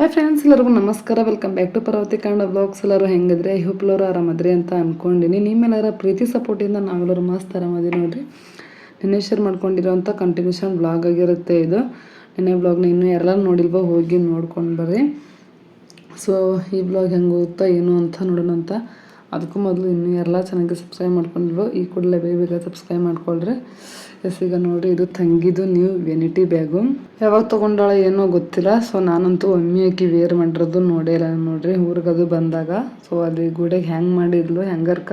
Hi friends ಎಲ್ಲರಿಗೂ ನಮಸ್ಕಾರ. Welcome back to Parvati Kannada blogs ಎಲ್ಲರೂ ಹೆಂಗಿದ್ರೆ? ಎಲ್ಲರೂ ಆರಾಮದ್ರಿ ಅಂತ ಅನ್ಕೊಂಡಿನಿ. ನಿಮ್ಮೆಲ್ಲರ ಪ್ರೀತಿ ಸಪೋರ್ಟಿಂದ ನಾವೆಲ್ಲರೂ ಮಸ್ತ್ ಆರಾಮದಿ ನೋಡಿರಿ. ನಿನ್ನೆ ಶೇರ್ ಮಾಡ್ಕೊಂಡಿರೋಂಥ ಕಂಟಿನ್ಯೂಷನ್ ಬ್ಲಾಗ್ ಆಗಿರುತ್ತೆ ಇದು. ನಿನ್ನೆ ಬ್ಲಾಗ್ನ ಇನ್ನೂ ಯಾರೆಲ್ಲ ನೋಡಿಲ್ವೋ ಹೋಗಿ ನೋಡ್ಕೊಂಡು ಬರ್ರಿ. ಸೊ ಈ ಬ್ಲಾಗ್ ಹೆಂಗೆ ಹೋಗುತ್ತಾ, ಏನು ಅಂತ ನೋಡೋಣ ಅಂತ. ಅದಕ್ಕೂ ಮೊದಲು ಇನ್ನೂ ಎಲ್ಲ ಚೆನ್ನಾಗಿ ಸಬ್ಸ್ಕ್ರೈಬ್ ಮಾಡ್ಕೊಂಡಿಲ್ವೋ, ಈ ಕೂಡಲೇ ಬೇಗ ಬೇಗ ಸಬ್ಸ್ಕ್ರೈಬ್ ಮಾಡ್ಕೊಳ್ರಿ. ಎಸ್, ಈಗ ನೋಡ್ರಿ, ಇದು ತಂಗಿದು ನ್ಯೂ ವೆನಿಟಿ ಬ್ಯಾಗು ಯಾವಾಗ ತೊಗೊಂಡಾಳ ಏನೋ ಗೊತ್ತಿಲ್ಲ. ಸೊ ನಾನಂತೂ ಒಮ್ಮೆ ಆಕಿ ವೇರ್ ಮಾಡಿರೋದು ನೋಡೇ ಇಲ್ಲ ನೋಡ್ರಿ ಊರಿಗದು ಬಂದಾಗ. ಸೊ ಅಲ್ಲಿ ಗೂಡೆಗೆ ಹ್ಯಾಂಗ್ ಮಾಡಿದ್ಲು ಹ್ಯಾಂಗರ್ಕ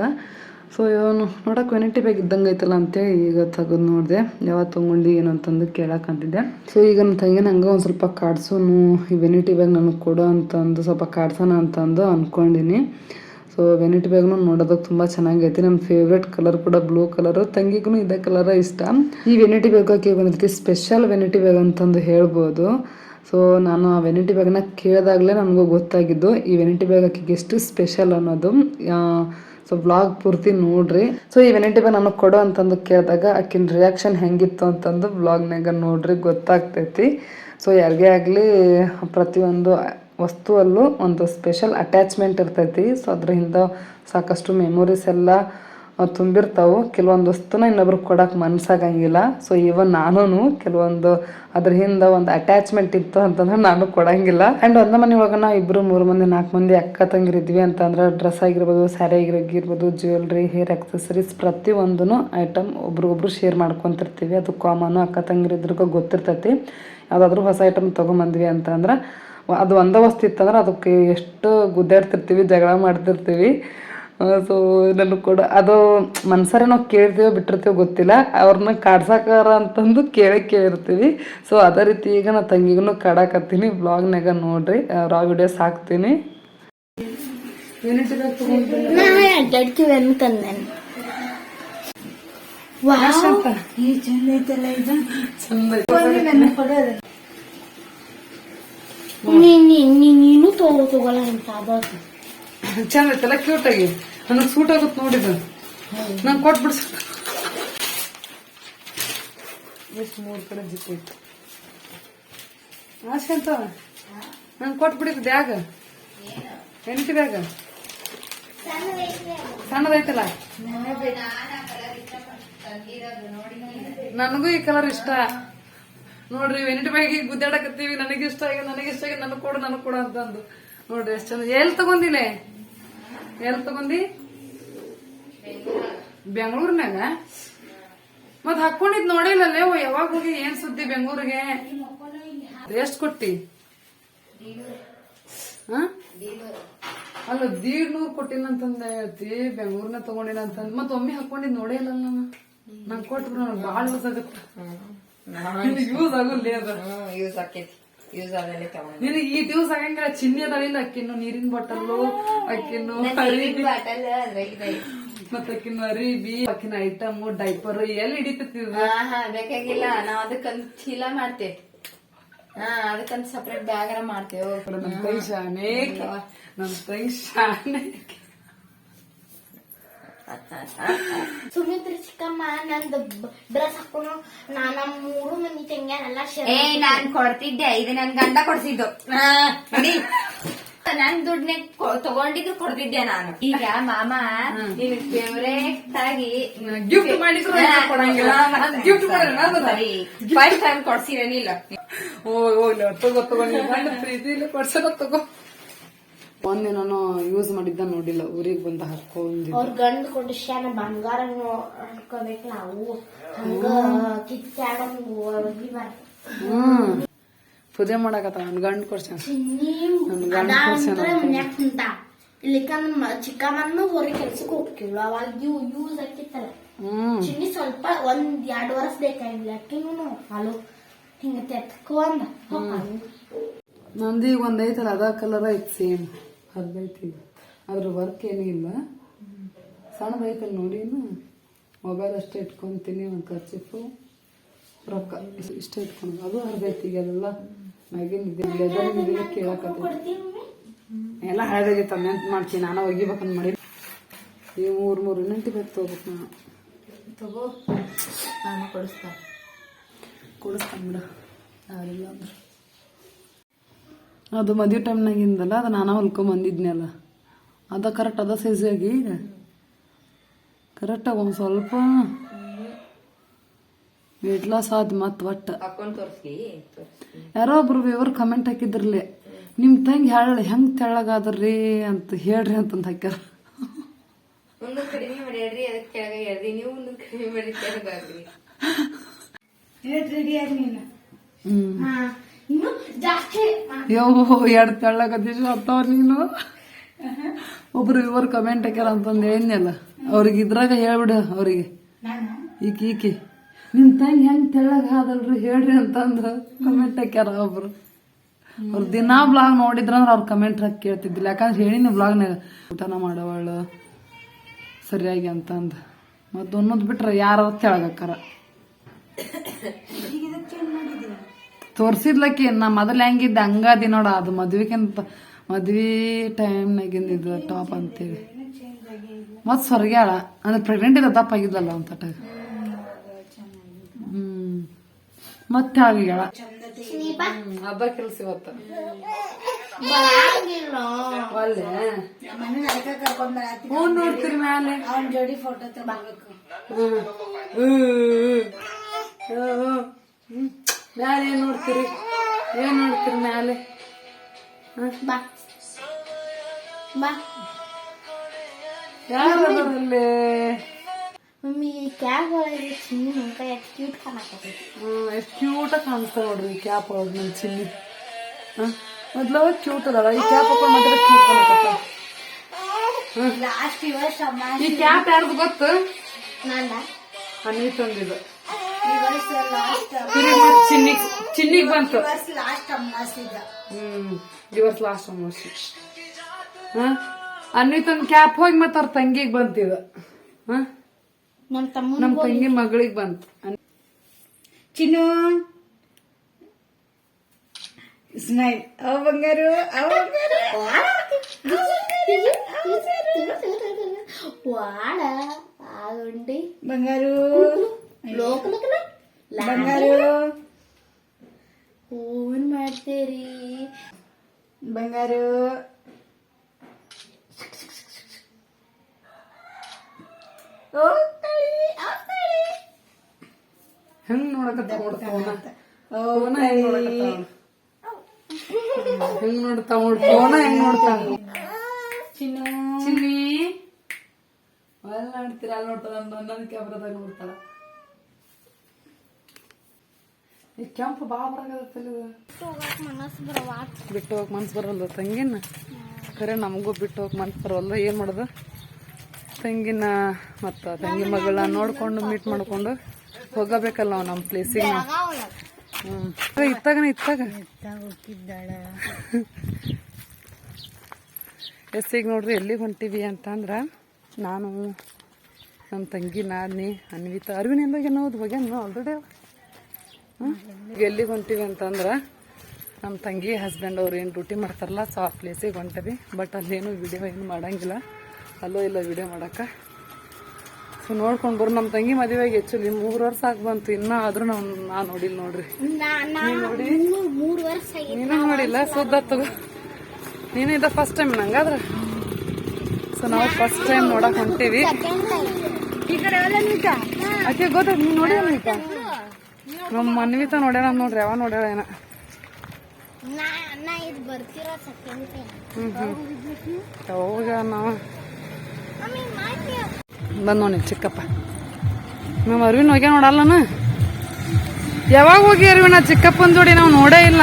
ಸೊ ಇವನು ನೋಡಕ್ಕೆ ವೆನಿಟಿ ಬ್ಯಾಗ್ ಇದ್ದಂಗೆ ಐತಲ್ಲ ಅಂತೇಳಿ ಈಗ ತೆಗೆದು ನೋಡಿದೆ. ಯಾವಾಗ ತೊಗೊಂಡು ಏನಂತಂದು ಕೇಳಕ್ಕಂತಿದ್ದೆ ಸೊ ಈಗ ನನ್ನ ತಂಗಿನ ಹಂಗ ಒಂದು ಸ್ವಲ್ಪ ಕಾಡ್ಸೋನು, ಈ ವೆನಿಟಿ ಬ್ಯಾಗ್ ನನಗೆ ಕೊಡು ಅಂತಂದು, ಸ್ವಲ್ಪ ಕಾಡ್ಸೋಣ ಅಂತಂದು ಅಂದ್ಕೊಂಡಿನಿ ಸೊ ವೆನಿಟಿ ಬ್ಯಾಗ್ನು ನೋಡೋದಕ್ಕೆ ತುಂಬ ಚೆನ್ನಾಗೈತಿ. ನನ್ನ ಫೇವ್ರೆಟ್ ಕಲರ್ ಕೂಡ ಬ್ಲೂ ಕಲರು ತಂಗಿಗೂ ಇದೇ ಕಲರ ಇಷ್ಟ. ಈ ವೆನಿಟಿ ಬ್ಯಾಗ್ ಒಂದು ರೀತಿ ಸ್ಪೆಷಲ್ ವೆನಿಟಿ ಬ್ಯಾಗ್ ಅಂತಂದು ಹೇಳ್ಬೋದು. ಸೊ ನಾನು ಆ ವೆನಿಟಿ ಬ್ಯಾಗ್ನ ಕೇಳಿದಾಗಲೇ ನನಗೂ ಗೊತ್ತಾಗಿದ್ದು, ಈ ವೆನಿಟಿ ಬ್ಯಾಗ್ ಆಕೆಗೆ ಎಷ್ಟು ಸ್ಪೆಷಲ್ ಅನ್ನೋದು. ಸೊ ಬ್ಲಾಗ್ ಪೂರ್ತಿ ನೋಡ್ರಿ. ಸೊ ಈ ವೆನಿಟಿ ಬ್ಯಾಗ್ ನನಗೆ ಕೊಡು ಅಂತಂದು ಕೇಳಿದಾಗ ಆಕಿನ ರಿಯಾಕ್ಷನ್ ಹೆಂಗಿತ್ತು ಅಂತಂದು ಬ್ಲಾಗ್ನಾಗ ನೋಡ್ರಿ, ಗೊತ್ತಾಗ್ತೈತಿ. ಸೊ ಯಾರಿಗೇ ಆಗಲಿ ಪ್ರತಿಯೊಂದು ವಸ್ತುವಲ್ಲೂ ಒಂದು ಸ್ಪೆಷಲ್ ಅಟ್ಯಾಚ್ಮೆಂಟ್ ಇರ್ತೈತಿ. ಸೊ ಅದರಿಂದ ಸಾಕಷ್ಟು ಮೆಮೊರೀಸ್ ಎಲ್ಲ ತುಂಬಿರ್ತಾವೆ. ಕೆಲವೊಂದು ವಸ್ತುನ ಇನ್ನೊಬ್ರಿಗೆ ಕೊಡಕ್ಕೆ ಮನ್ಸಾಗಂಗಿಲ್ಲ. ಸೊ ಈವನ್ ನಾನು ಕೆಲವೊಂದು ಅದ್ರ ಹಿಂದೆ ಒಂದು ಅಟ್ಯಾಚ್ಮೆಂಟ್ ಇತ್ತು ಅಂತಂದ್ರೆ ನಾನು ಕೊಡಂಗಿಲ್ಲ. ಆ್ಯಂಡ್ ಒಂದೇ ಮನೆ ಒಳಗೆ ನಾವು ಇಬ್ಬರು ಮೂರು ಮಂದಿ ನಾಲ್ಕು ಮಂದಿ ಅಕ್ಕ ತಂಗಿರಿದ್ವಿ ಅಂತಂದ್ರೆ ಡ್ರೆಸ್ ಆಗಿರ್ಬೋದು ಸ್ಯಾರಿ ಆಗಿರ್ಬೋದು ಜ್ಯುವೆಲ್ರಿ ಹೇರ್ ಆಕ್ಸೆಸರೀಸ್ ಪ್ರತಿಯೊಂದೂ ಐಟಮ್ ಒಬ್ರಿಗೊಬ್ರು ಶೇರ್ ಮಾಡ್ಕೊತಿರ್ತೀವಿ. ಅದು ಕಾಮನು ಅಕ್ಕ ತಂಗಿರಿದ್ರಿಗೂ ಗೊತ್ತಿರ್ತೈತಿ. ಯಾವುದಾದ್ರೂ ಹೊಸ ಐಟಮ್ ತೊಗೊಂಬಂದ್ವಿ ಅಂತಂದ್ರೆ ಅದು ಒಂದೇ ವಸ್ತು ಇತ್ತಂದ್ರೆ ಅದಕ್ಕೆ ಎಷ್ಟು ಗುದ್ದಾಡ್ತಿರ್ತೀವಿ ಜಗಳ ಮಾಡ್ತಿರ್ತೀವಿ. ಸೊ ನನಗೆ ಕೂಡ ಅದು ಮನ್ಸಾರೆ ನಾವು ಕೇಳ್ತೀವೋ ಬಿಟ್ಟಿರ್ತೀವೋ ಗೊತ್ತಿಲ್ಲ. ಅವ್ರನ್ನ ಕಾಡ್ಸಕ್ಕಾರ ಅಂತಂದು ಕೇಳೇ ಕೇಳಿರ್ತೀವಿ. ಸೊ ಅದೇ ರೀತಿ ಈಗ ನಾ ತಂಗಿಗೂ ಕಾಡಾಕತ್ತೀನಿ. ಬ್ಲಾಗ್ನಾಗ ನೋಡ್ರಿ. ರಾ ವಿಡಿಯೋಸ್ ಹಾಕ್ತೀನಿ. ತಂದೇನೆ ನೀನು ತಗೋ ತಗೋಲ್ಲ ಅಂತ ಚಂದ ಐತಲ್ಲ ಕ್ಯೂಟ್ ಆಗಿ. ನನಗೆ ಸೂಟ್ ಆಗುತ್ತೆ ನೋಡಿದ. ನಂಗೆ ಕೊಟ್ಬಿಡ್ಸ ಎಷ್ಟು ಮೂರು ಕಡೆ ಆಸೆ ಅಂತ ನಂಗೆ ಕೊಟ್ಬಿಡಿದ ಬ್ಯಾಗ. ಎಂಟಿ ಬ್ಯಾಗ. ಸಣ್ಣದೈತಲ್ಲ. ನನಗೂ ಈ ಕಲರ್ ಇಷ್ಟ. ನೋಡ್ರಿ ವೆನಿಟಿ ಬ್ಯಾಗಿಗೆ ಗುದ್ದಾಡಕತ್ತೀವಿ, ನನಗೆ ಇಷ್ಟ ಆಗಿ ನನಗೆ ಇಷ್ಟ ಆಗಿ ನನಗೆ ಕೊಡು ನನಗೆ ಕೊಡು ಅಂತಂದು ನೋಡ್ರಿ, ಎಷ್ಟು ಚಂದ ಎಲ್ಲಿ ತಗೊಂದಿಲೆ ಎಲ್ಲಿ ತಗೊಂಡಿ ಬೆಂಗಳೂರಿನಾಗ ಮತ್ ಹಾಕೊಂಡಿದ್ ನೋಡಿಲ್ಲಲ್ಲೇ, ಓ, ಯಾವಾಗ ಹೋಗಿ ಏನ್ ಸುದ್ದಿ ಬೆಂಗಳೂರಿಗೆ? ಎಷ್ಟ್ ಕೊಟ್ಟಿ? ಅಲ್ಲ ದೀಡ್ ನೂರ್ ಕೊಟ್ಟಿನಂತಂದ ಹೇಳ್ತಿ ಬೆಂಗಳೂರ್ನ ತಗೊಂಡಿನ ಅಂತಂದ್ ಮತ್ ಒಮ್ಮೆ ಹಾಕೊಂಡಿದ್ ನೋಡೇ ಇಲ್ಲ ನಾನು. ನಂಗೆ ಕೊಟ್ಬಿಡು ಭಾಳ ಯೂಸ್ ಆಗುಲ್ಲ ಯೂಸ್ ಆಕೈತಿ. ಯೂಸ್ ಆಗಲ್ಲ ತಗೊಂಡ್ ನಿನಗೆ ಈ ದಿವಸ ಆಗಂಗಿಲ್ಲ ಚಿನ್ನಿ ಅದಾಳಿಲ್ಲ ಅಕ್ಕಿನ್ನು ನೀರಿನ ಬಾಟಲ್ಲು ಅಕ್ಕಿನ್ನು ಅರಿಬಿ ಬಾಟಲ್ ಅಕ್ಕಿನ ಮತ್ತ ಅಕ್ಕಿನ್ನು ಅರಿಬಿ ಅಕ್ಕಿನ ಐಟಮ್ ಡೈಪರ್ ಎಲ್ಲಿ ಹಿಡಿತೀವಿ ಹಾ ಹಾ ಬೇಕಾಗಿಲ್ಲ. ನಾವ್ ಅದಕ್ಕೊಂದ್ ಚೀಲ ಮಾಡ್ತೇವೆ. ಹಾ ಅದಕ್ಕಂತ ಸಪ್ರೇಟ್ ಬ್ಯಾಗ್ ಮಾಡ್ತೇವೆ. ನಮ್ ಕೈ ಶಾನೆ ನಮ್ ಕೈ ಶಾನೆ ಸುಮಿತ್ರ ಚಿಕ್ಕಮ್ಮ ನಂದು ಡ್ರೆಸ್ ಹಾಕೊಂಡು ನಾ ನಮ್ಮ ಮೂರು ಮಂದಿ ತಂಗ್ಯಾರೆಲ್ಲ ಶೇರ್ ಏ ನಾನ್ ಕೊಡ್ತಿದ್ದೆ. ಇದು ನನ್ ಗಂಡ ಕೊಡ್ಸಿದ್ದು. ನೋಡಿ. ನನ್ ದುಡ್ಡನ್ನೇ ತಗೊಂಡಿದ್ದು ಕೊಡ್ತಿದ್ದೆ ನಾನು. ಈಗ ಮಾಮ ನಿನ್ ಫೇವ್ರೇಟ್ ಆಗಿ ಗಿಫ್ಟ್ ಮಾಡಿದ್ರು ನಾನು ಕೊಡಂಗಿಲ್ಲ. ಮಾಡಿದ್ರೆ ಫಸ್ಟ್ ಟೈಮ್ ಕೊಡ್ಸಿರೇನಿಲ್ಲ. ಓ ಓ ತಗೋ ತಗೋ ನಿನ್ ಗಂಡ ಪ್ರೀತಿಲಿ ಕೊಡ್ಸಲ್ಲ ತಗೋ. ಒಂದಿನೂ ಯೂಸ್ ಮಾಡಿದ್ದ ನೋಡಿಲ್ಲ ಊರಿಗೆ ಬಂದ ಹಾಕೊಂಡಿದ್ದ ಅವ್ರ ಗಂಡ ಕೊಡಿಸ್ಯಾನ ಬಂಗಾರ ಹಾಕೋಬೇಕು ನಾವು. ಹಂಗ ಹ್ಮ್. ಪೂಜೆ ಮಾಡಕತ್ತ ನನ್ ಗಂಡ ಕೊಡ್ಸ್ಯಾನ. ನನ್ ಗಂಡ ಕೊಡ್ಸ್ಯಾನ ಇಲ್ಲಿಕಂದ್ರ ಚಿಕ್ಕಮ್ಮನ್ನು ಹೊರಗೆ ಕೆಲ್ಸಕ್ಕೆ ಹೋಗ್ತಿವ್ಳು ಅವಾಗ ಯೂಸ್ ಆಕಿತ್ತಲ್ಲ ಚಿನ್ನಿ ಸ್ವಲ್ಪ ಒಂದ್ ಎರಡು ವರ್ಷ ಬೇಕಾಗಿಲ್ಲ. ಅಕ್ಕಿನೂ ಹಾಲು ಹಿಂಗ ತೆತ್ಕೊಂಡ್ ನಂದು ಈಗ ಒಂದ್ ಐತಲ್ಲ ಅದ ಕಲರ್ ಐತಿ ಸೇಮ್ ಅರ್ಧೈತಿ ಈಗ ಅದ್ರ ವರ್ಕ್ ಏನೂ ಇಲ್ಲ. ವೈಕಲ್ ನೋಡಿ ಮೊಬೈಲ್ ಅಷ್ಟೇ ಇಟ್ಕೊಂತೀನಿ ಒಂದು ಖರ್ಚಿಪ್ಪು ರೊಕ್ಕ ಇಷ್ಟೇ ಇಟ್ಕೊಂಡು ಅದು ಅರ್ಧೈತಿ ಈಗ ಅದೆಲ್ಲ ಮ್ಯಾಗಿನ ಇದೆಲ್ಲ ಕೇಳಕತ್ತಿ ಎಲ್ಲ ಹಳದಾಗೈತೆ ನೆನ್ಪು ಮಾಡ್ತೀನಿ ನಾನು ಒಗಿಬೇಕಂತ ಮಾಡಿ ಈ ಮೂರು ಮೂರು ನೆಂಟಿ ಬೇಕು ತಗೋಬೇಕು ನಾನು. ತಗೋ ನಾನು ಕೊಡಿಸ್ತಾ. ಕೊಡಿಸ್ತಾನೆ ಬಿಡ. ಯಾರಿಲ್ಲ ಅಂದ್ರೆ ಅದು ಮದುವೆ ಟೈಮ್ನಾಗಿಂದಲ್ಲ ಅದು ನಾನು ಹೊಲ್ಕೊಂಬಂದಿದ್ನಲ್ಲ ಅದ ಕರೆಕ್ಟ್ ಅದ ಸೈಜ್ ಆಗಿ. ಈಗ ಕರೆಕ್ಟಾಗಿ ಒಂದು ಸ್ವಲ್ಪ ವೇಟ್ ಲಾಸ್ ಆದ್ ಮತ್ತೆ ಒಟ್ಟು. ಯಾರೋ ಒಬ್ರು ಇವರು ಕಮೆಂಟ್ ಹಾಕಿದ್ರಲ್ಲೇ ನಿಮ್ಮ ತಂಗಿ ಹೇಳ ಹೆಂಗ್ ತೆಳ್ಳಗಾದ್ರಿ ಅಂತ ಹೇಳ್ರಿ ಅಂತಂದು ಹಾಕ್ಯಾರ. ಹ್ಮ್. ಎರಡು ತೆಳ್ಳಗದಿಸ್ ಅತ್ತವ್ರ ನೀನು? ಒಬ್ರು ಇವರು ಕಮೆಂಟ್ ಹಾಕ್ಯಾರ ಅಂತಂದು ಹೇಳಿದ್ನಲ್ಲ. ಅವ್ರಿಗೆ ಇದ್ರಾಗ ಹೇಳ್ಬಿಡು ಅವ್ರಿಗೆ. ಈಕಿ ಈಕಿ. ನಿಮ್ ತಂಗಿ ಹೆಂಗ್ ತೆಳ್ಳಗ ಆದಲ್ರಿ ಹೇಳ್ರಿ ಅಂತಂದು ಕಮೆಂಟ್ ಹಾಕ್ಯಾರ ಒಬ್ರು. ಅವ್ರ ದಿನಾ ಬ್ಲಾಗ್ ನೋಡಿದ್ರಂದ್ರ ಅವ್ರ ಕಮೆಂಟ್ ಹಾಕಿ ಕೇಳ್ತಿದ್ದಿಲ್ಲ. ಯಾಕಂದ್ರೆ ಹೇಳಿನ ಬ್ಲಾಗ್ನಾಗ ಊಟನ ಮಾಡವಳು ಸರಿಯಾಗಿ ಅಂತಂದು. ಮತ್ತು ಅನ್ನೋದು ಬಿಟ್ರೆ ಯಾರು ತೆಳಗಾಕಾರ ತೋರ್ಸಿದ್ಲಕ್ಕಿ ನಾ ಮೊದಲು ಹೆಂಗಿದ್ದೆ ಹಂಗಾದಿ ನೋಡ ಅದು ಮದ್ವಿಗಿಂತ ಮದ್ವಿ ಟೈಮ್ನಾಗಿಂದ ಇದು ಟಾಪ್ ಅಂತೇಳಿ ಮತ್ ಸ್ವರ್ಗ್ಯಾಳ ಅಂದ್ರೆ ಪ್ರೆಗ್ನೆಂಟ್ ಇದ್ದ ದಪ್ಪ ಆಗಿದ್ಲಲ್ಲ ಅಂತ ಹ್ಮ್ ಮತ್ತೆ ಆಗಿಗಳ ಅದ ಕೆಲ್ಸ ಇವತ್ತ ಹ್ಞೂ ನೋಡ್ತೀರಿ ಮ್ಯಾಲೆ ಅವನ್ ಜೋಡಿ ಫೋಟೋ ತಗೋಬೇಕು ಹ್ಮ್. ಹ್ಮ್. ಹ್ಮ್. ಹ್ಮ್. ಮ್ಯಾಲೆ ಏನ್ ನೋಡ್ತೀರಿ? ಏನ್ ನೋಡ್ತೀರಿ ಮ್ಯಾಲೆ? ಬಾ. ಬಾ. ಯಾರಲ್ಲಿ ಮಮ್ಮಿ ಒಳಗೆ ಚಿನ್ನಿ ಮುಖ ಎಷ್ಟು ಕ್ಯೂಟ್ ಕಾಣಕತ್ತೈತಿ. ಎಷ್ಟು ಕ್ಯೂಟ ಕಾಣಿಸ್ತಾ ನೋಡ್ರಿ ಈ ಕ್ಯಾಪ್ ಒಳಗೆ ನನ್ ಚಿನ್ನಿ. ಮೊದ್ಲು ಕ್ಯೂಟ್ ಈ ಕ್ಯಾಪ್ ಹಾಕೊಂಡು ಮಾತ್ರ ಕ್ಯೂಟ್ ಕಾಣಕತ್ತ ಲಾಸ್ಟ್ ವರ್ಷ ಈ ಕ್ಯಾಪ್ ಯಾರ್ದು ಗೊತ್ತು? ನಂದ ಅನ್ನಿ ಚಿನ್ನಿಗ್ ಚಿನ್ನಿಗ್ ಬಂತು. ವರ್ಷ ಲಾಸ್ಟ್ ಅಮ್ಮಾಸಿದ ಹ್ಮ್ ದಿವಸ ಲಾಸ್ಟ್ ಅಮಾವಾಸ್ಯೆ ಹ? ಅನ್ವಿತನ್ ಕ್ಯಾಪ್ ಹೋಗಿ ಮತ್ತ ಅವ್ರ ತಂಗಿಗ್ ಬಂತಿದ. ಹ? ನಮ್ ತಮ್ಮ ನಮ್ ತಂಗಿ ಮಗಳಿಗ್ ಬಂತು. ಅನ್- ಚಿನ್ನು. ಸ್ಮೈಲ್ ಅವ ಬಂಗಾರು ಅವ ಬಂಗಾರು. ವಾಡ ಆಗುಂಡಿ ಬಂಗಾರು. ಲೋಕಲಕನ ಬಂಗಾರು. ಫೋನ್ ಮಾಡ್ತೀರಿ? ಬಂಗಾರು. ಹೆಂಗ್ ನೋಡಕತ್ತ ಫೋನ? ಹೆಂಗ್ ನೋಡ್ತಾ ಫೋನ ಹೆಂಗ್ ನೋಡ್ತಾವ ಚಿನ್ನು. ಚಿನ್ನಿ. ಅಲ್ಲ ನೋಡ್ತೀರ? ಅಲ್ಲಿ ನೋಡ್ತಾಳ ನನ್ನ ಕ್ಯಾಮ್ರಾದಾಗ ನೋಡ್ತಾಳ. ಈ ಕೆಂಪು ಭಾಳ ಬರಾಗತ್ತಲ್ಲ ಬಿಟ್ಟು ಹೋಗಕ್ ಮನ್ಸು ಬರಲ್ಲ. ತಂಗಿನ? ಖರೆ ನಮಗೂ ಬಿಟ್ಟು ಹೋಗಕ್ ಮನ್ಸು ಬರಲ್ಲ ಏನ್ ಮಾಡೋದು? ತಂಗಿನ ಮತ್ತ ತಂಗಿ ಮಗಳನ್ನ ನೋಡ್ಕೊಂಡು ಮೀಟ್ ಮಾಡ್ಕೊಂಡು ಹೋಗಬೇಕಲ್ಲ ನಾವು ನಮ್ಮ ಪ್ಲೇಸಿಗೆ ನಾವು. ಹ್ಮ್. ಇತ್ತಾಗನ ಇತ್ತಾಗ? ಎಸ್ ಈಗ ನೋಡ್ರಿ ಎಲ್ಲಿಗೆ ಹೊಂಟಿವಿ ಅಂತಂದ್ರ ನಾನು ನಮ್ಮ ತಂಗಿ ನಾನಿ ಅನ್ವಿತಾ ಅರ್ವಿನ ಏನೋ ಹೋಗ್ಯಾನ ಆಲ್ರೆಡಿ ಈಗ ಎಲ್ಲಿಗೆ ಹೊಂಟಿವಿ ಅಂತಂದ್ರ ನಮ್ಮ ತಂಗಿ ಹಸ್ಬೆಂಡ್ ಅವ್ರು ಏನು ಡ್ಯೂಟಿ ಮಾಡ್ತಾರಲ್ಲ ಸೊ ಆ ಪ್ಲೇಸಿಗೆ ಹೊಂಟವಿ. ಬಟ್ ಅಲ್ಲೇನು ವಿಡಿಯೋ ಏನು ಮಾಡಂಗಿಲ್ಲ. ಅಲ್ಲೋ ಇಲ್ಲ ವಿಡಿಯೋ ಮಾಡೋಕ್ಕೆ. ಸೊ ನೋಡ್ಕೊಂಡು ಬರು. ನಮ್ಮ ತಂಗಿ ಮದುವೆಗೆ ಆ್ಯಕ್ಚುಲಿ ಮೂರು ವರ್ಷ ಆಗಿ ಬಂತು. ಇನ್ನೂ ಆದರೂ ನಾವು ನಾ ನೋಡಿಲ್ಲ ನೋಡ್ರಿ. ವರ್ಷ ನೀನು ನೋಡಿಲ್ಲ? ಸುದ್ದ ತಗೋ. ನೀನು ಇದ ಫಸ್ಟ್ ಟೈಮ್ ನಂಗಾದ್ರ? ಸೊ ನಾವು ಫಸ್ಟ್ ಟೈಮ್ ನೋಡಕ್ಕೆ ಹೊಂಟೀವಿ. ಆಕೆ ಗೊತ್ತ? ನೀನ್ ನೋಡಿಲ್ಲ ಈಗ ನಮ್ಮ ಮನ್ವಿತ ನೋಡ್ಯಾಳ ನೋಡ್ರಿ ಯಾವ ನೋಡ್ಯಾಳ ಏನ. ನಾವು? ಬಂದ್ ನೋಡಿ ಚಿಕ್ಕಪ್ಪ. ನಮ್ಮ ಅರ್ವಿನ್ ಹೋಗ್ಯ ನೋಡಲ್ಲನ ಯಾವಾಗ ಹೋಗಿ ಅರ್ವಿನ ಚಿಕ್ಕಪ್ಪನ ಜೋಡಿ ನಾವು ನೋಡೇ ಇಲ್ಲ.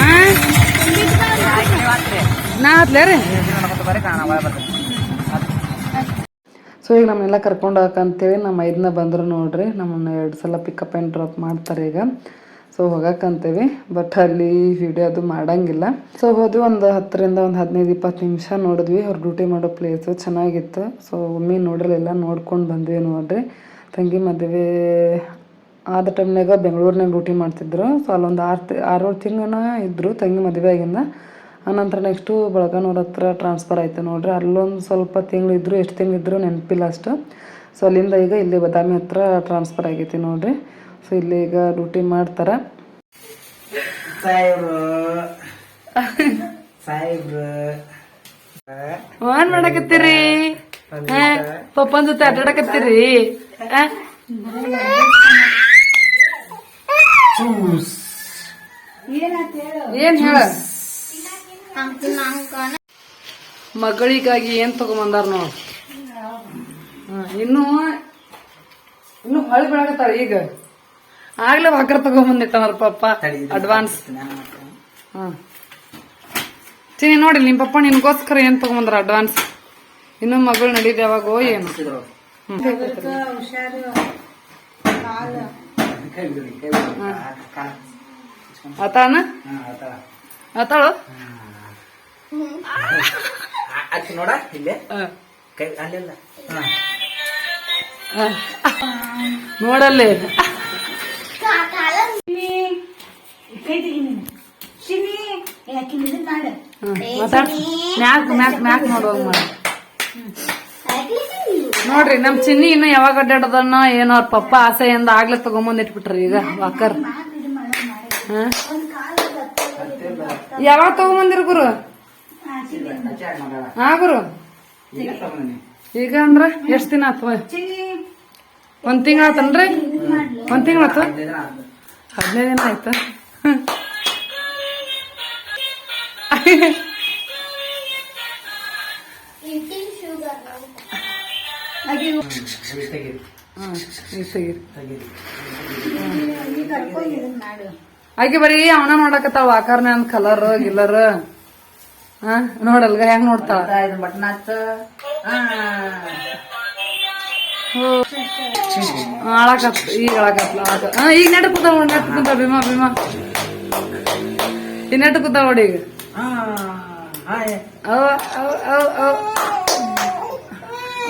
ಹಾ ನಾ ಹತ್ಲೇ ರೀ? ಸೊ ಈಗ ನಮ್ಮನ್ನೆಲ್ಲ ಕರ್ಕೊಂಡು ಹೋಗಕ್ಕಂತೇಳಿ ನಮ್ಮ ಐದನ್ನ ಬಂದರು ನೋಡ್ರಿ. ನಮ್ಮನ್ನ ಎರಡು ಸಲ ಪಿಕಪ್ ಆ್ಯಂಡ್ ಡ್ರಾಪ್ ಮಾಡ್ತಾರೆ ಈಗ. ಸೊ ಹೋಗಕ್ಕಂತೇವಿ ಬಟ್ ಅಲ್ಲಿ ವಿಡಿಯೋ ಅದು ಮಾಡಂಗಿಲ್ಲ. ಸೊ ಹೋದ್ವಿ ಒಂದು ಹತ್ತರಿಂದ ಒಂದು ಹದಿನೈದು ಇಪ್ಪತ್ತು ನಿಮಿಷ ನೋಡಿದ್ವಿ. ಅವ್ರು ಡ್ಯೂಟಿ ಮಾಡೋ ಪ್ಲೇಸು ಚೆನ್ನಾಗಿತ್ತು. ಸೊ ಒಮ್ಮೆ ನೋಡಿರಲಿಲ್ಲ ನೋಡ್ಕೊಂಡು ಬಂದ್ವಿ ನೋಡ್ರಿ. ತಂಗಿ ಮದುವೆ ಆದ ಟೈಮ್ನಾಗ ಬೆಂಗಳೂರಿನಾಗ ಡ್ಯೂಟಿ ಮಾಡ್ತಿದ್ರು. ಸೊ ಅಲ್ಲೊಂದು ಆರು ಆರು ತಿಂಗಳನ ಇದ್ದರು ತಂಗಿ ಮದುವೆ ಆಗಿಂದ. ಆನಂತರ ನೆಕ್ಸ್ಟು ಬಳಗನೂರ ಹತ್ರ ಟ್ರಾನ್ಸ್ಫರ್ ಆಯಿತು ನೋಡ್ರಿ. ಅಲ್ಲೊಂದು ಸ್ವಲ್ಪ ತಿಂಗಳು ಇದ್ದರು ಎಷ್ಟು ತಿಂಗಳು ಇದ್ದರೂ ನೆನಪಿಲ್ಲ ಅಷ್ಟು. ಸೊ ಅಲ್ಲಿಂದ ಈಗ ಇಲ್ಲಿ ಬದಾಮಿ ಹತ್ರ ಟ್ರಾನ್ಸ್ಫರ್ ಆಗೈತಿ ನೋಡ್ರಿ. ಸೊ ಇಲ್ಲಿ ಈಗ ಡ್ಯೂಟಿ ಮಾಡ್ತಾರೆ. ಏನ್ ಮಾಡಕತ್ತೀರಿ? ಪಪ್ಪನ್ ಜೊತೆ ಅಡ್ಡಾಡಕತ್ತೀರಿ? ಏನ್ ಹೇಳ? ಮಗಳಿಗಾಗಿ ಏನ್ ತಗೊಂಬಂದಾರ ನೋಡ್. ಇನ್ನು ಇನ್ನು ಹೊಳಿ ಬೆಳಗತ್ತಾರ ಈಗ. ಆಗ್ಲೇ ವಾಕರ್ ತಗೊಂಬಂದಿತ್ತವ್ರ ಪಪ್ಪ ಅಡ್ವಾನ್ಸ್ ಹ್ಮ್ ಚಿನಿ ನೋಡಿ ನಿಮ್ ಪಪ್ಪ ನಿನ್ಗೋಸ್ಕರ ಏನ್ ತಗೊಂಬಂದ್ರ ಅಡ್ವಾನ್ಸ್ ಇನ್ನು ಮಗಳು ನಡೀದ ಯಾವಾಗೋ ಏನು. ಆತಾನ ಆತಾಳು ಅದ್ ನೋಡ ಇಲ್ಲೇ? ಹ. ಕೈ ಅಲ್ಲೆಲ್ಲ. ನೋಡಲ್ಲೇ. ಮ್ಯಾಕ್ ಮ್ಯಾಕ್ ಮ್ಯಾಕ್ ನೋಡುವಂಗ ಮಾಡಿ. ನೋಡ್ರಿ ನಮ್ ಚಿನ್ನಿ ಇನ್ನು ಯಾವಾಗ ಅಡ್ಡಾಡೋದನ್ನ ಏನೋ ಅವ್ರ ಪಪ್ಪ ಆಸೆಯಿಂದ ಆಗ್ಲೇ ತಗೊಂಬಂದ್ ಇಟ್ಬಿಟ್ರಿ ಈಗ ವಾಕರ್ ಹ? ಯಾವಾಗ ತಗೊಂಬಂದಿರ್ ಗುರು? ಹಾ ಗುರು. ಈಗ ಅಂದ್ರ ಎಷ್ಟ್ ದಿನ ಆತ್ವ ಒಂದ್ ತಿಂಗಳ ಆತನ್ರಿ ಒಂದ್ ತಿಂಗಳ ಆತ? ಹದಿನೈದು ದಿನ ಆಯ್ತ? ಆಗಿ ಬರೀ ಅವನ ನೋಡಕತ್ತಾವ ಆಕಾರನ ಅಂದ್ ಕಲರ್ ಗಿಲ್ಲರ್ ನೋಡಲ್ಗ ಹೆಂಗ್ ನೋಡ್ತಾಳ? ಇದು ಬಟನ್ ಹಚ್ಚ ಆಳಕತ್ ಈಗ ಆಳಕತ್ಲ ಆತ ಹಾ ಈಗ ನೆಟ್ ಕೂತಾವ ನೆಟ್ ಕೂತಾವ ಭೀಮಾ ಭೀಮಾ. ಈ ನೆಟ್ ಕೂತಾವ ನೋಡಿ ಈಗ. ಹಾ ಹಾ ಅವ ಅವ ಅವ ಅವ.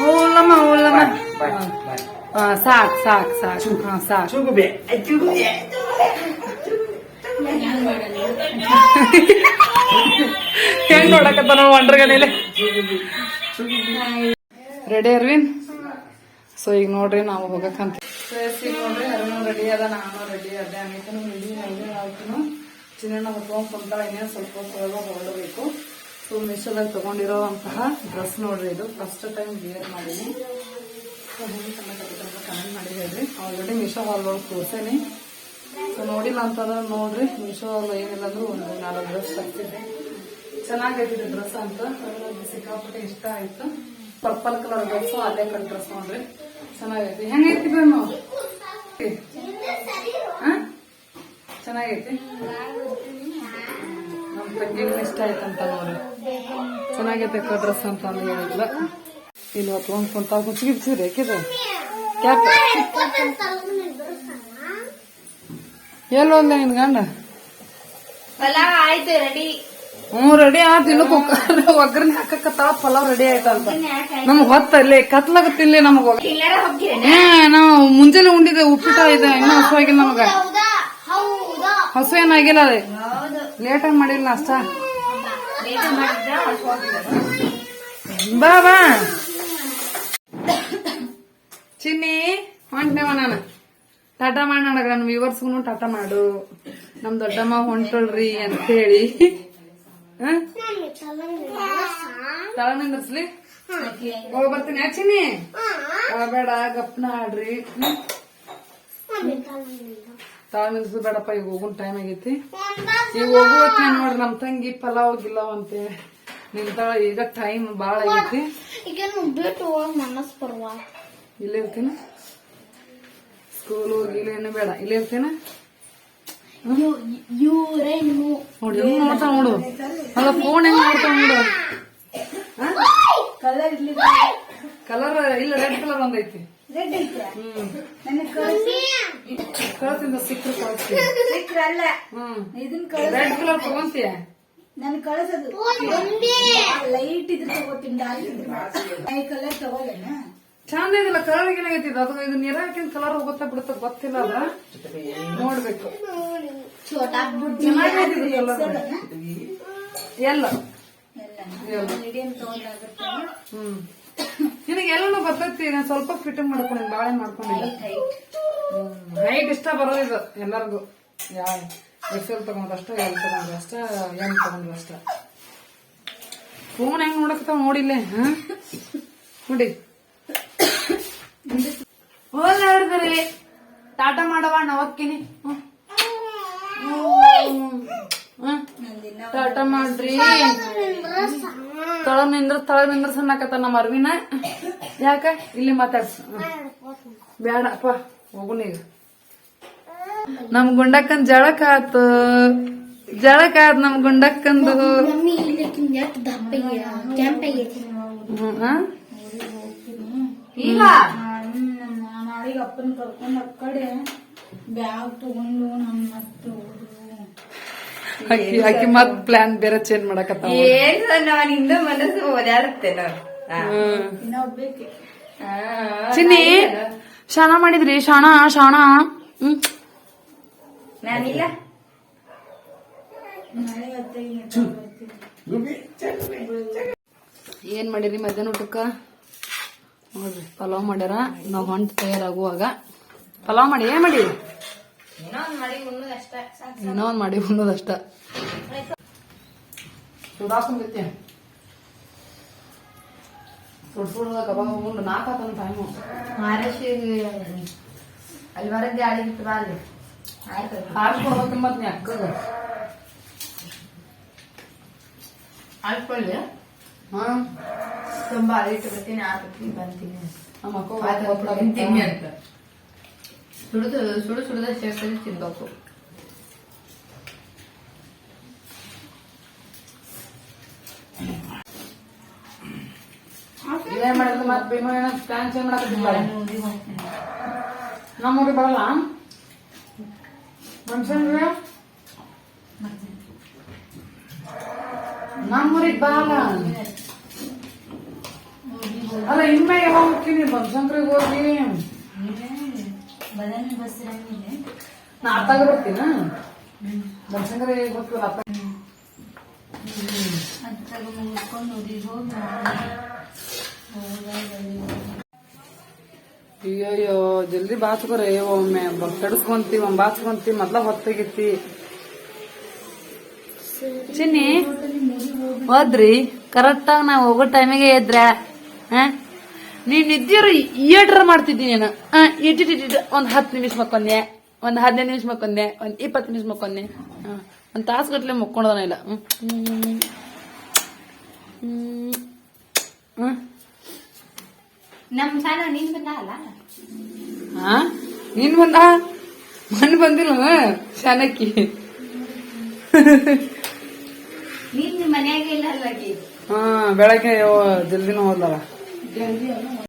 ಓಲಮ್ಮ ಓಲಮ್ಮ ಬಾಯ್ ಬಾಯ್ ಹಾ ಸಾಕ್ ಸಾಕ್ ಸಾಕ್. ಹಾ ಸಾಕ್. ಚುಗುಬೆ. ಚುಗುಬೆ. ಹೆಂಗ್ ನೋಡಕತ್ತ ನಾವು ಒಂಡ್ರಗನೇಲೆ ರೆಡಿ ಅರ್ವಿನ್ ಸೊ ಈಗ ನೋಡ್ರಿ ನಾವು ಹೋಗಕ್ಕಂತ ಸೊ ಈಗ ನೋಡ್ರಿ ರೆಡಿ ಅದ, ನಾನು ರೆಡಿ ಅದೇ ಅನಿತನು ರೆಡಿ ನಂಗೆ ಆಯ್ತು ಚಿನ್ನ ಹೊತ್ಕೊಂಡ್ ಇನ್ನೇನು ಸ್ವಲ್ಪ ಹೊರಗೆ ಹೊರಡಬೇಕು. ಸೊ ಮೀಶೋದಾಗ ತಗೊಂಡಿರೋವಂತಹ ಡ್ರೆಸ್ ನೋಡ್ರಿ ಇದು. ಫಸ್ಟ್ ಟೈಮ್ ವಿಯರ್ ಮಾಡೀನಿ. ಸೊ ಹೆಂಗೆ ಕಮೆಂಟ್ ಮಾಡಿ ಹೇಳ್ರಿ. ಆಲ್ರೆಡಿ ಮಿಶೋ ಹಾಲ್ ಒಳಗೆ ತೋರ್ಸೇನಿ. ಸೊ ನೋಡಿಲ್ಲ ಅಂತಂದ್ರೆ ನೋಡ್ರಿ ಮೀಶೋ ಏನಿಲ್ಲ ಅಂದ್ರೆ ಒಂದು ನಾಲ್ಕು ಡ್ರೆಸ್ ಹಾಕ್ತಿದ್ದೆ ಚೆನ್ನಾಗೈತಿದೆ ಡ್ರೆಸ್ ಅಂತ. ಸಿಕ್ಕಾಪಟ್ಟೆ ಇಷ್ಟ ಆಯ್ತು. ಪರ್ಪಲ್ ಕಲರ್ ಡ್ರೆಸ್ ಅದೇ ಕಲರ್ ಡ್ರೆಸ್ ನೋಡ್ರಿ. ಚೆನ್ನಾಗೈತಿ. ಹೆಂಗೈತಿ ಬೇನು ಚೆನ್ನಾಗೈತಿ? ನಮ್ ತಂಗಿಗೂ ಇಷ್ಟ ಆಯ್ತಂತ ನೋಡ್ರಿ. ಚೆನ್ನಾಗೈತೆ ಡ್ರೆಸ್ ಅಂತ ಹೇಳಿಲ್ಲ ಇಲ್ಲ ಹೊತ್ಕೊಂಡ್ ಕುಂತಾವ್. ಕುಚ್ಚಿಗೆ ಬಿಸಿರಿ ಯಾಕಿದು ಕ್ಯಾಪ್ ಎಲ್ಲೋಲ್ಲ ನಿನ್ ಗಂಡ? ಪಲಾವ್ ಆಯ್ತು ರೆಡಿ ಹ್ಞೂ ರೆಡಿ ಆಯ್ತು ಇನ್ನು ಕುಕ್ಕರ್ ಒಗ್ಗರಣೆ ಹಾಕಕತ್ತಾಳ ಪಲಾವ್ ರೆಡಿ ಆಯ್ತಂತ ನಮಗ್ ಹೊತ್ತಲ್ಲಿ ಕತ್ಲಾಗತ್ತಿಲ್ಲ ನಮಗ ಏ ನಾವು ಮುಂಜಾನೆ ಉಂಡಿದೆ ಉಪ್ಪಿಟ ಇದೆ ಇನ್ನೂ ಹಸುವಾಗಿಲ್ಲ ನಮಗ. ಹಸು ಏನಾಗಿಲ್ಲ ಅದೇ ಲೇಟಾಗಿ ಮಾಡಿಲ್ಲ ಅಷ್ಟ್ ಬಾ ಬಾ. ಚಿನ್ನಿ ಹೊಂಟ್ನೇವ ನಾನು. ಟಾಟಾ ಮಾಡಿ ನನಗ ನನ್ನ ವ್ಯೂವರ್ಸ್ಗೂ ಟಾಟಾ ಮಾಡು. ನಮ್ ದೊಡ್ಡಮ್ಮ ಹೊಂಟಳ್ರಿ ಅಂತ ಹೇಳಿ. ತಳ ನಿಂದ್ರಸ್ಲಿ? ಹೋಗಿ ಬರ್ತೀನಿ. ಹಚ್ಚಿನಿ ಬೇಡ ಗಪ್ನ ಆಡ್ರಿ? ತಾಳ ಬೇಡಪ್ಪ ಈಗ ಹೋಗುನ್ ಟೈಮ್ ಆಗೈತಿ. ಈಗ ಹೋಗುವತ್ತ ನೋಡ್ರಿ ನಮ್ ತಂಗಿ ಪಲಾವ್ ಗಿಲಾವ್ ಅಂತ ನಿಂತಾಳ ಈಗ ಟೈಮ್ ಬಾಳ ಆಗೈತಿ. ಈಗ ಬಿಟ್ಟು ಮನಸ್ ಬರುವ. ಇಲ್ಲೇ ಇರ್ತೀನಿ ಸ್ಕೂಲ್ ಬೇಡ ಇಲ್ಲೇ ಇರ್ತೀನ. ಇವ್ರೇನು ನೋಡಿ ಹೆಂಗ್ ನೋಡ್ತಾವ ನೋಡು. ಅಲ್ಲ ಫೋನ್ ಹೆಂಗ್ ನೋಡ್ತಾವ ನೋಡು. ಕಲರ್ ಇಲ್ಲ ರೆಡ್ ಕಲರ್ ಒಂದೈತಿ. ಹ್ಮ್. ಕಳ್ಸಿಂದ ಸಿಕ್ಕ್ರು ಕಳ್ಸಿ. ಹ್ಮ್. ರೆಡ್ ಕಲರ್ ತಗೊಂತೀಯ? ನನ್ ಕಳ್ಸದು. ಲೈಟ್ ಇದ್ರೆ ತಗೋತೀನಿ ಡಾರ್ಕ್ ಇದ್ರೆ. ಈ ಕಲರ್ ತಗೋಲೇನ ಚಂದ ಇದಿಲ್ಲ ಕಲರ್ ಏನಾಗೈತಿದ ಅದು ಇದು ನೀರ ಹಾಕಿನ ಕಲರ್ ಹೋಗುತ್ತಾ ಬಿಡುತ್ತಾ ಗೊತ್ತಿಲ್ಲ ಅದ? ನೋಡ್ಬೇಕು. ಎಲ್ಲ. ಹ್ಮ್. ನಿನಗೆ ಎಲ್ಲಾನು ಬರ್ತೈತಿ. ನಾನು ಸ್ವಲ್ಪ ಫಿಟ್ಟಿಂಗ್ ಮಾಡ್ಕೊಂಡು ಬಾಳೆ ಮಾಡ್ಕೊಂಡಿಲ್ಲ ಹೈಟ್ ಇಷ್ಟ ಬರೋದಿದು ಎಲ್ಲರಿಗೂ. ಯಾವ? ತಗೊಂಡ್ರಷ್ಟ ಎಲ್ ತಗೊಂಡ್ರು ಅಷ್ಟ ಎಂ ತಗೊಂಡ್ರು ಅಷ್ಟ. ಫೋನ್ ಹೆಂಗ್ ನೋಡಕತ್ತಾವ ನೋಡಿಲ್ಲೇ ಹಾ? ನೋಡಿ. ಹೋಗ್ರಿ ಟಾಟಾ ಮಾಡವ ನವಕ್ಕಿನಿ ತಾಟ ಮಾಡ್ರಿ. ತಳ ನಿಂದ್ರ ತಳ ನಿಂದ್ರ ಸಣ್ಣಕತ್ತ ನಮ್ಮ ಅರ್ವಿನ. ಯಾಕ? ಇಲ್ಲಿ ಮಾತಾಡ್ಸ. ಬೇಡಪ್ಪ ಹೋಗುನ ಈಗ. ನಮ್ ಗುಂಡಕ್ಕನ್ ಜಳಕ ಆತು ಜಳಕ ಆತ್ ನಮ್ ಗುಂಡಕ್ಕಂದು ಈಗ ನಾಳೆಗೆ ಅಪ್ಪನ ಕರ್ಕೊಂಡು ಆ ಕಡೆ ಬ್ಯಾಗ್ ತಗೊಂಡು ನಮ್ಮ ಮತ್ತೆ ಆಕಿ ಆಕಿ ಮತ್ ಪ್ಲಾನ್ ಬೇರೆ ಚೇಂಜ್ ಮಾಡಕತ್ತ ಏನ್ ನಾವ್ ಹಿಂದೆ ಮನಸ್ಸು ಓದಾಡುತ್ತೆ ಚಿನ್ನಿ ಶಾಣ ಮಾಡಿದ್ರಿ? ಶಾಣ ಶಾಣ ನಾನಿಲ್ಲ ಏನ್ ಮಾಡಿರಿ ಮಧ್ಯಾಹ್ನ ಊಟಕ್ಕ? ನೋಡ್ರಿ ಪಲಾವ್ ಮಾಡ್ಯಾರ. ನಾವ್ ಹೊಂಟ್ ತಯಾರಾಗುವಾಗ. ಪಲಾವ್ ಮಾಡಿ ಏನ್ ಮಾಡಿ? ಏನೋ ಒಂದ್ ಮಾಡಿ ಉಣ್ಣದಷ್ಟ. ಸಾಕು ಏನೋ ಒಂದ್ ಮಾಡಿ ಉಣ್ಣೋದಷ್ಟ ಸುಡಾಕೊಂಡೈತಿ ಸುಡ್ ಸುಡ್ದ ಕಬಾಬ್ ಉಂಡು ನಾಲ್ಕಾತನ ಟೈಮು ಮಹಾರಾಷ್ಟ್ರಿಗೆ ಅಲ್ಲಿ ಬರದ್ದೆ ಬಾ ಅಲ್ಲಿ. ಆಯ್ತು ಹಾಕ್ಕೊಡ್ಬೇಕು ಮತ್ ನೀ ಅಕ್ಕಗ. ಆಳ್ಕೊಳ್ಳಿ ಹಾ. ತುಂಬಾ ಅಳಿಟ್ಟು ಬರ್ತೀನಿ ಬಂತೀನಿ. ನಮ್ಮ ಅಕ್ಕ ಆಯ್ತು, ತಿಂತೀನಿ ಅಂತ. ಸುಡಿದು ಸುಡು ಸುಡುದ ಸೇರ್ಸಲ್ಲಿ ತಿನ್ಬೇಕು. ಏನ್ ಮಾಡಿದ್ರು ಮತ್ ಭೀಮ ಏನ ಚೇಂಜ್ ಮಾಡಕತ್ತಿಲ್ಲ ನಮ್ಮ ಊರಿಗೆ ಬರಲ್ಲ? ಮನುಷ್ಯನ್ಗೆ ನಮ್ಮ ಊರಿಗೆ ಬರಲ್ಲ. ಅಲ್ಲ ಇನ್ಮೇ ಯಾವಾಗ ಹೋಗ್ತೀನಿ? ಬನಶಂಕರಿಗೆ ಹೋಗಿ. ನಾ ಬರ್ತೀನ? ಅಯ್ಯಯ್ಯೋ, ಜಲ್ದಿ ಬಾಚ್ಕೊರೆ ಒಮ್ಮೆ ಕೆಡಸ್ಕೊಂತಿ ಒಮ್ಮೆ ಬಾಚ್ಕೊಂತಿ ಮೊದ್ಲ ಹೊತ್ತಾಗಿತ್ತಿ ಚಿನ್ನಿ, ಹೋದ್ರಿ. ಕರೆಕ್ಟ್ ಆಗಿ ನಾ ಹೋಗೋ ಟೈಮಿಗೆ ಎದ್ರ. ನೀವ್ ನಿದ್ದಿಯರು ಏಟ್ರ ಮಾಡ್ತಿದ್ದೀನಿ ನಾನು. ಇಟ್ಟಿಟ್ಟಿಟ್ಟು ಒಂದ್ ಹತ್ತು ನಿಮಿಷ ಮಕ್ಕೊಂದೆ ಒಂದ್ ಹದಿನೈದು ನಿಮಿಷ ಮಕ್ಕೊಂದೆ ಒಂದ್ ಇಪ್ಪತ್ತು ನಿಮಿಷ ಮಕ್ಕೊಂದೆ. ಹ, ಒಂದ್ ತಾಸು ಗಟ್ಲೆ ಮಕ್ಕೊಂಡದನ ಇಲ್ಲ. ಹ್ಮ್. ಹ್ಮ್. ಹ್ಮ್. ಹ್ಮ್. ನಮ್ ಸಣ್ಣ ನೀನ್ ಬಂದ ಅಲ್ಲ? ಹಾ? ನೀನ್ ಬಂದ? ಮನ್ ಬಂದಿಲ್ಲ ಶಾನಕ್ಕಿ. ನೀನ್ ಮನ್ಯಾಗ ಇಲ್ಲ ಅಲ್ಲಾಗಿ ಹಾ ಬೆಳಗ್ಗೆ ಜಲ್ದಿನ ಹೋದ್ಲಲ್ಲ Dari.